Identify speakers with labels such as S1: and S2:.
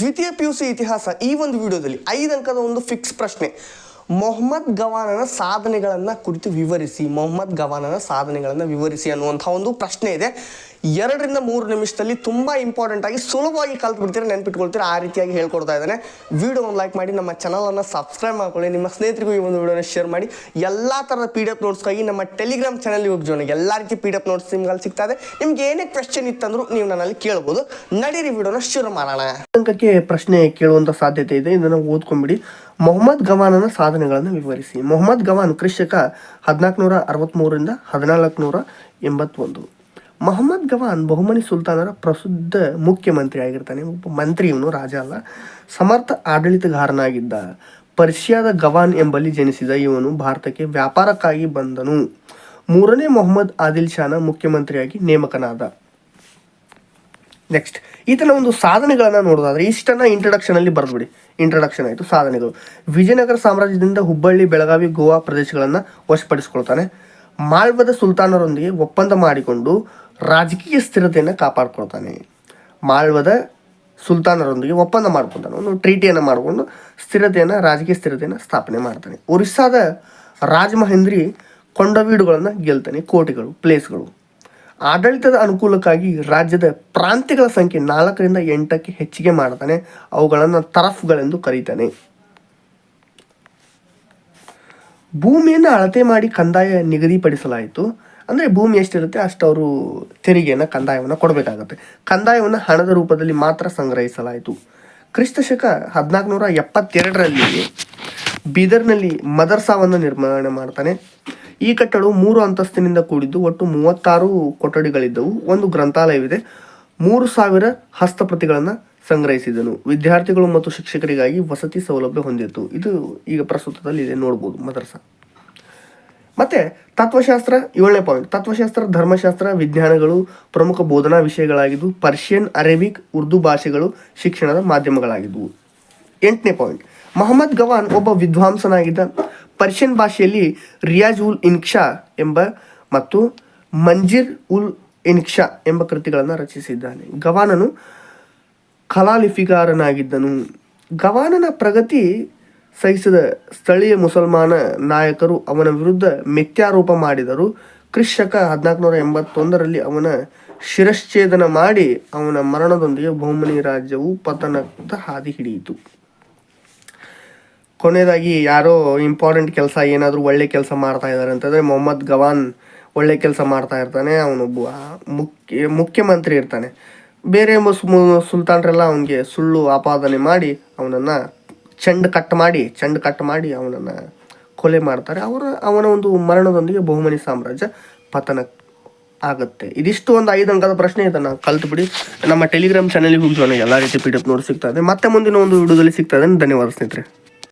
S1: ದ್ವಿತೀಯ P U C ಇತಿಹಾಸ ಈ ಒಂದು ವಿಡಿಯೋದಲ್ಲಿ ಐದು ಅಂಕದ ಒಂದು ಫಿಕ್ಸ್ ಪ್ರಶ್ನೆ. ಮೊಹಮ್ಮದ್ ಗವಾನನ ಸಾಧನೆಗಳನ್ನು ಕುರಿತು ವಿವರಿಸಿ, ಮೊಹಮ್ಮದ್ ಗವಾನನ ಸಾಧನೆಗಳನ್ನು ವಿವರಿಸಿ ಅನ್ನುವಂಥ ಒಂದು ಪ್ರಶ್ನೆ ಇದೆ. ಎರಡರಿಂದ ಮೂರು ನಿಮಿಷದಲ್ಲಿ ತುಂಬ ಇಂಪಾರ್ಟೆಂಟ್ ಆಗಿ ಸುಲಭವಾಗಿ ಕಲ್ತು ಬಿಡ್ತೀರಾ ನೆನ್ಪಿಟ್ಕೊಳ್ತೀರಾ, ಆ ರೀತಿಯಾಗಿ ಹೇಳ್ಕೊಡ್ತಾ ಇದ್ದಾನೆ. ವಿಡಿಯೋ ಒಂದು ಲೈಕ್ ಮಾಡಿ, ನಮ್ಮ ಚಾನಲನ್ನು ಸಬ್ಸ್ಕ್ರೈಬ್ ಮಾಡ್ಕೊಳ್ಳಿ, ನಿಮ್ಮ ಸ್ನೇಹಿತರಿಗೂ ಈ ಒಂದು ವಿಡಿಯೋನ ಶೇರ್ ಮಾಡಿ. ಎಲ್ಲ ಥರದ ಪಿ ಡಿ ಎಫ್ ನೋಟ್ಸ್ಗಾಗಿ ನಮ್ಮ ಟೆಲಿಗ್ರಾಮ್ ಚಾನಲ್ ಹೋಗಿ ಜೋನ್ ಎಲ್ಲ ರೀತಿ ಪಿ ಡಿ ನೋಟ್ಸ್ ನಿಮ್ಗೆ ಅಲ್ಲಿ ಸಿಗ್ತಾ ಇದೆ. ನಿಮ್ಗೆ ಏನೇ ಕ್ವೆಶನ್ ಇತ್ತಂದ್ರೂ ನೀವು ನನ್ನಲ್ಲಿ ಕೇಳ್ಬೋದು. ನಡೀರಿ ವಿಡಿಯೋನ ಶುರು ಮಾಡೋಣ. ಅಂಕಕ್ಕೆ ಪ್ರಶ್ನೆ ಕೇಳುವಂಥ ಸಾಧ್ಯತೆ ಇದೆ. ಇದನ್ನು ಓದ್ಕೊಂಬಿಡಿ ಮೊಹಮ್ಮದ್ ಗವಾನನ ಸಾಧನೆಗಳನ್ನು ವಿವರಿಸಿ. ಮೊಹಮ್ಮದ್ ಗವಾನ್ ಕ್ರಿಶಕ ಹದಿನಾಲ್ಕುನೂರ ಅರವತ್ತ್ಮೂರರಿಂದ ಹದಿನಾಲ್ಕುನೂರ ಎಂಬತ್ತೊಂದು. ಮೊಹಮ್ಮದ್ ಗವಾನ್ ಬಹುಮನಿ ಸುಲ್ತಾನರ ಪ್ರಸಿದ್ಧ ಮುಖ್ಯಮಂತ್ರಿ ಆಗಿರ್ತಾನೆ. ಒಬ್ಬ ಮಂತ್ರಿ ಇವನು, ರಾಜ ಅಲ್ಲ. ಸಮರ್ಥ ಆಡಳಿತಗಾರನಾಗಿದ್ದ ಪರ್ಷಿಯಾದ ಗವಾನ್ ಎಂಬಲ್ಲಿ ಜನಿಸಿದ ಇವನು ಭಾರತಕ್ಕೆ ವ್ಯಾಪಾರಕ್ಕಾಗಿ ಬಂದನು. ಮೂರನೇ ಮೊಹಮ್ಮದ್ ಆದಿಲ್ ಶಾನ ಮುಖ್ಯಮಂತ್ರಿಯಾಗಿ ನೇಮಕನಾದ. ನೆಕ್ಸ್ಟ್ ಈತನ ಒಂದು ಸಾಧನೆಗಳನ್ನು ನೋಡೋದಾದ್ರೆ ಇಷ್ಟನ್ನು ಇಂಟ್ರಡಕ್ಷನಲ್ಲಿ ಬರೆದ್ಬಿಡಿ ಇಂಟ್ರಡಕ್ಷನ್ ಆಯಿತು, ಸಾಧನೆಗಳು. ವಿಜಯನಗರ ಸಾಮ್ರಾಜ್ಯದಿಂದ ಹುಬ್ಬಳ್ಳಿ, ಬೆಳಗಾವಿ, ಗೋವಾ ಪ್ರದೇಶಗಳನ್ನು ವಶಪಡಿಸ್ಕೊಳ್ತಾನೆ. ಮಾಳ್ವದ ಸುಲ್ತಾನರೊಂದಿಗೆ ಒಪ್ಪಂದ ಮಾಡಿಕೊಂಡು ರಾಜಕೀಯ ಸ್ಥಿರತೆಯನ್ನು ಕಾಪಾಡ್ಕೊಳ್ತಾನೆ. ಮಾಳ್ವದ ಸುಲ್ತಾನರೊಂದಿಗೆ ಒಪ್ಪಂದ ಮಾಡ್ಕೊಳ್ತಾನೆ. ಒಂದು ಟ್ರೀಟಿಯನ್ನು ಮಾಡಿಕೊಂಡು ಸ್ಥಿರತೆಯನ್ನು, ರಾಜಕೀಯ ಸ್ಥಿರತೆಯನ್ನು ಸ್ಥಾಪನೆ ಮಾಡ್ತಾನೆ. ಒರಿಸ್ಸಾದ ರಾಜಮಹೇಂದ್ರಿ ಕೊಂಡವೀಡುಗಳನ್ನು ಗೆಲ್ತಾನೆ, ಕೋಟೆಗಳು ಪ್ಲೇಸ್ಗಳು ಆಡಳಿತದ ಅನುಕೂಲಕ್ಕಾಗಿ ರಾಜ್ಯದ ಪ್ರಾಂತ್ಯಗಳ ಸಂಖ್ಯೆ ನಾಲ್ಕರಿಂದ ಎಂಟಕ್ಕೆ ಹೆಚ್ಚಿಗೆ ಮಾಡ್ತಾನೆ. ಅವುಗಳನ್ನು ತರಫ್ಗಳೆಂದು ಕರೀತಾನೆ. ಭೂಮಿಯನ್ನು ಅಳತೆ ಮಾಡಿ ಕಂದಾಯ ನಿಗದಿಪಡಿಸಲಾಯಿತು. ಅಂದರೆ ಭೂಮಿ ಎಷ್ಟಿರುತ್ತೆ ಅಷ್ಟು ಅವರು ತೆರಿಗೆಯನ್ನು ಕಂದಾಯವನ್ನು ಕೊಡಬೇಕಾಗತ್ತೆ. ಕಂದಾಯವನ್ನು ಹಣದ ರೂಪದಲ್ಲಿ ಮಾತ್ರ ಸಂಗ್ರಹಿಸಲಾಯಿತು. ಕ್ರಿಸ್ತ ಶಕ ಹದಿನಾಲ್ಕುನೂರ ಎಪ್ಪತ್ತೆರಡರಲ್ಲಿ ಬೀದರ್ನಲ್ಲಿ ಮದರ್ಸಾವನ್ನು ನಿರ್ಮಾಣ ಮಾಡ್ತಾನೆ. ಈ ಕಟ್ಟಡವು ಮೂರು ಅಂತಸ್ತಿನಿಂದ ಕೂಡಿದ್ದು ಒಟ್ಟು ಮೂವತ್ತಾರು ಕೊಠಡಿಗಳಿದ್ದವು. ಒಂದು ಗ್ರಂಥಾಲಯವಿದೆ. ಮೂರು ಸಾವಿರ ಹಸ್ತಪ್ರತಿಗಳನ್ನು ಸಂಗ್ರಹಿಸಿದನು. ವಿದ್ಯಾರ್ಥಿಗಳು ಮತ್ತು ಶಿಕ್ಷಕರಿಗಾಗಿ ವಸತಿ ಸೌಲಭ್ಯ ಹೊಂದಿತ್ತು. ಇದು ಈಗ ಪ್ರಸ್ತುತದಲ್ಲಿ ಇದೆ. ನೋಡ್ಬೋದು ಮದರಸ. ಮತ್ತೆ ತತ್ವಶಾಸ್ತ್ರ ಏಳನೇ ಪಾಯಿಂಟ್ ತತ್ವಶಾಸ್ತ್ರ, ಧರ್ಮಶಾಸ್ತ್ರ, ವಿಜ್ಞಾನಗಳು ಪ್ರಮುಖ ಬೋಧನಾ ವಿಷಯಗಳಾಗಿದ್ದು, ಪರ್ಷಿಯನ್, ಅರೇಬಿಕ್, ಉರ್ದು ಭಾಷೆಗಳು ಶಿಕ್ಷಣದ ಮಾಧ್ಯಮಗಳಾಗಿದ್ದವು ಎಂಟನೇ ಪಾಯಿಂಟ್ ಮೊಹಮ್ಮದ್ ಗವಾನ್ ಒಬ್ಬ ವಿದ್ವಾಂಸನಾಗಿದ್ದ ಪರ್ಷಿಯನ್ ಭಾಷೆಯಲ್ಲಿ ರಿಯಾಜ್ ಉಲ್ ಇನ್ಕ್ಷಾ ಎಂಬ ಮತ್ತು ಮಂಜಿರ್ ಉಲ್ ಇನ್ಕ್ಷಾ ಎಂಬ ಕೃತಿಗಳನ್ನು ರಚಿಸಿದ್ದಾನೆ. ಗವಾನನು ಕಲಾಲಿಫಿಗಾರನಾಗಿದ್ದನು ಗವಾನನ ಪ್ರಗತಿ ಸಹಿಸಿದ ಸ್ಥಳೀಯ ಮುಸಲ್ಮಾನ ನಾಯಕರು ಅವನ ವಿರುದ್ಧ ಮಿಥ್ಯಾರೋಪ ಮಾಡಿದರು. ಕ್ರಿಶಕ ಹದಿನಾಲ್ಕುನೂರ ಎಂಬತ್ತೊಂದರಲ್ಲಿ ಅವನ ಶಿರಶ್ಛೇದನ ಮಾಡಿ ಅವನ ಮರಣದೊಂದಿಗೆ ಬಹುಮನಿ ರಾಜ್ಯವು ಪತನದ ಹಾದಿ ಹಿಡಿಯಿತು. ಕೊನೆಯದಾಗಿ ಯಾರೋ ಇಂಪಾರ್ಟೆಂಟ್ ಕೆಲಸ ಏನಾದರೂ ಒಳ್ಳೆ ಕೆಲಸ ಮಾಡ್ತಾ ಇದ್ದಾರೆ ಅಂತಂದರೆ ಮೊಹಮ್ಮದ್ ಗವಾನ್ ಒಳ್ಳೆ ಕೆಲಸ ಮಾಡ್ತಾ ಇರ್ತಾನೆ ಅವನೊಬ್ಬ ಮುಖ್ಯ, ಮುಖ್ಯಮಂತ್ರಿ ಇರ್ತಾನೆ. ಬೇರೆ ಸುಲ್ತಾನರೆಲ್ಲ ಅವನಿಗೆ ಸುಳ್ಳು ಆಪಾದನೆ ಮಾಡಿ ಅವನನ್ನು ಚೆಂಡ್ ಕಟ್ ಮಾಡಿ, ಚೆಂಡ್ ಕಟ್ ಮಾಡಿ ಅವನನ್ನು ಕೊಲೆ ಮಾಡ್ತಾರೆ. ಅವರ ಅವನ ಒಂದು ಮರಣದೊಂದಿಗೆ ಬಹುಮನಿ ಸಾಮ್ರಾಜ್ಯ ಪತನ ಆಗುತ್ತೆ. ಇದಿಷ್ಟು ಒಂದು ಐದು ಅಂಕದ ಪ್ರಶ್ನೆ ಇದನ್ನು ಕಲ್ತು ಬಿಡಿ ನಮ್ಮ ಟೆಲಿಗ್ರಾಮ್ ಚಾನಲ್ಗೆ ಹೋಗಿ ಎಲ್ಲ ರೀತಿ ಪಿ ಡಿ ಎಫ್ ನೋಡಿ ಸಿಗ್ತದೆ ಮತ್ತೆ ಮುಂದಿನ ಒಂದು ವಿಡಿಯೋದಲ್ಲಿ ಸಿಗ್ತದೆ ಧನ್ಯವಾದ ಸ್ನೇಹಿತರೆ.